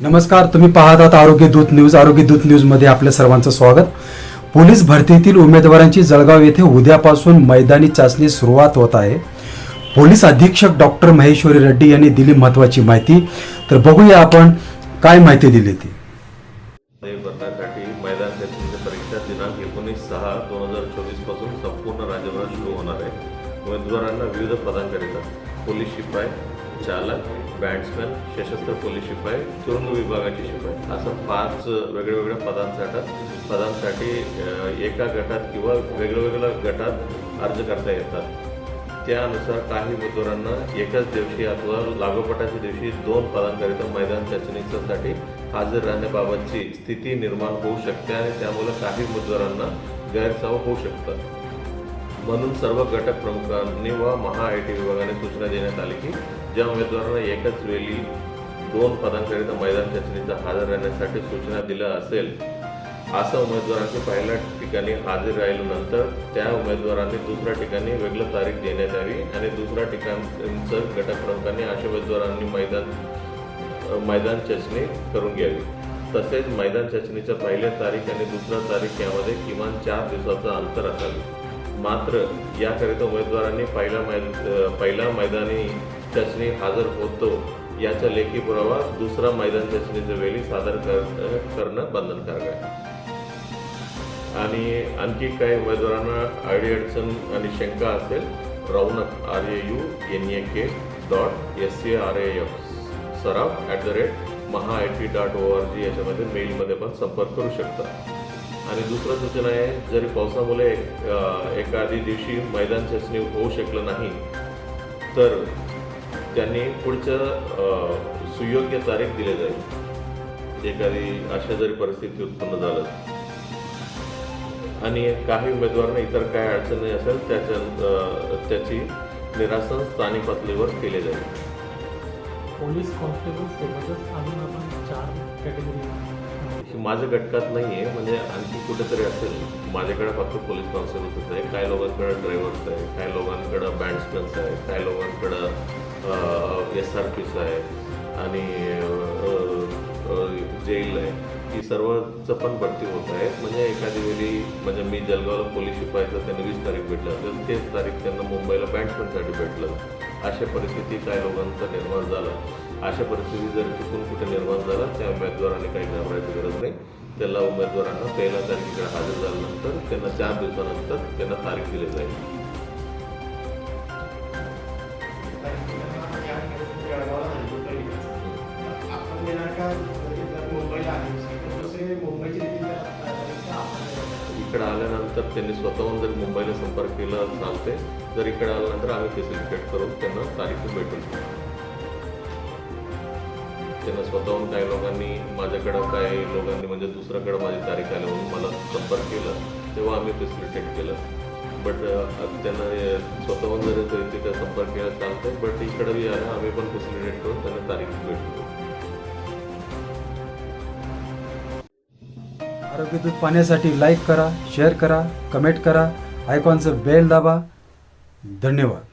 नमस्कार तुम्ही पाहत आहात आरोग्य दूत न्यूज. आरोग्य दूत न्यूजमध्ये आपल्या सर्वांचं स्वागत. पोलीस भरतीतील उमेदवारांची जळगाव येथे उद्यापासून मैदानी चाचणी सुरुवात होत आहे. पोलीस अधीक्षक डॉक्टर महेश्वरी रेड्डी यांनी दिली महत्वाची माहिती. तर बघूया आपण काय माहिती दिली ती. मैदान परीक्षा दिनांक एकोणीस सहा दोन हजार चोवीसपासून संपूर्ण राज्यभरात सुरू होणार आहे. उमेदवारांना विविध पदांकरिता पोलीस शिपाई चालक बॅट्समॅन सशस्त्र पोलीस शिपाई तुरुंग विभागाची शिपाई. असं पाच वेगळ्या पदांसाठी पदांसाठी एका गटात किंवा वेगळ्या गटात अर्ज करता येतात. त्यानुसार काही उमेदवारांना एकाच दिवशी अथवा लागोपाठाच्या दिवशी दोन पदांकरिता मैदान चाचणीसाठी हजर राहण्याबाबतची स्थिती निर्माण होऊ शकते आणि त्यामुळे काही उमेदवारांना गैरसाव होऊ शकतात. म्हणून सर्व घटक प्रमुखांनी व महा आय टी विभागाने सूचना देण्यात आली की ज्या उमेदवारांना एकाच वेळी दोन पदांकरिता मैदान चाचणीचा हजर राहण्यासाठी सूचना दिल्या असेल असं उमेदवारांनी पहिल्या ठिकाणी हजर राहिल्यानंतर त्या उमेदवारांनी दुसऱ्या ठिकाणी वेगळं तारीख देण्यात यावी आणि दुसऱ्या ठिकाणचं घटक प्रमुखांनी अशा उमेदवारांनी मैदान मैदान चाचणी करून घ्यावी. तसेच मैदान चाचणीच्या पहिल्या तारीख आणि दुसऱ्या तारीख यामध्ये किमान चार दिवसाचं अंतर असावे. मात्र याकरिता उमेदवारांनी पहिला मैद पहिला मैदानी चाचणी हजर होतो. याचा लेखी पुरावा दुसरा मैदान चाचणीच्या वेळी सादर कर करणं बंधनकारक आहे. आणि आणखी काही उमेदवारांना अडीअडचण आणि शंका असेल Raunak R A U N A K dot S C R A F Saraf at the rate Maha I T dot O R G याच्यामध्ये मेलमध्ये पण संपर्क करू शकता. आणि दुसरं सूचना आहे जरी पावसामुळे एखादी दिवशी मैदान चाचणी होऊ शकलं नाही तर त्यांनी पुढचं सुयोग्य तारीख दिली जाईल. एखादी अशा जरी परिस्थिती उत्पन्न झालं. आणि काही उमेदवारांना इतर काय अडचणी असेल त्याच्या त्याची निरासन स्थानिक पातळीवर केले जाईल. पोलीस कॉन्स्टेबल सोबतच अजून आपण चार कॅटेगरी माझ्या घटकात नाही आहे म्हणजे आणखी कुठेतरी असेल. माझ्याकडे फक्त पोलीस कॉन्स्टेबल्सच आहे काही लोकांकडे ड्रायव्हर्स आहे काही लोकांकडं बँड्समॅन्स आहे काही लोकांकडं एस आर पीस आहे आणि जेल आहे. ही सर्वचं पण भरती होत आहे म्हणजे एखादी वेळी म्हणजे मी जळगावला पोलीस शिपायचं त्यांनी वीस तारीख भेटलं. तर तेच तारीख त्यांना मुंबईला बँड्समॅनसाठी भेटलं. अशा परिस्थिती काही लोकांचं निर्माण झाला. अशा परिस्थिती जर चुकून कुठे निर्माण झाला त्या उमेदवारांनी काही घाबरायची गरज नाही. त्याला उमेदवारांना पहिल्या तारखेकडे हजर झाल्यानंतर त्यांना चार दिवसानंतर त्यांना तारीख दिली जाईल. Thank you. तर त्यांनी स्वतःहून जर मुंबईला संपर्क केला चालते जर इकडे आल्यानंतर आम्ही फॅसिलिटेट करून त्यांना तारीख भेटून त्यांना स्वतःहून काही लोकांनी माझ्याकडं काही लोकांनी म्हणजे दुसऱ्याकडं माझी तारीख आली म्हणून मला संपर्क केला तेव्हा आम्ही फॅसिलिटेट केलं. बट त्यांना स्वतःहून जर ते- तिथे संपर्क केला चालतं बट इकडं बी आलं आम्ही पण फॅसिलिटेट करून त्यांना तारीख भेटतो आरोग्यदूत पाहण्यासाठी लाईक करा शेअर करा कमेंट करा. आयकॉनचं बेल दाबा. धन्यवाद.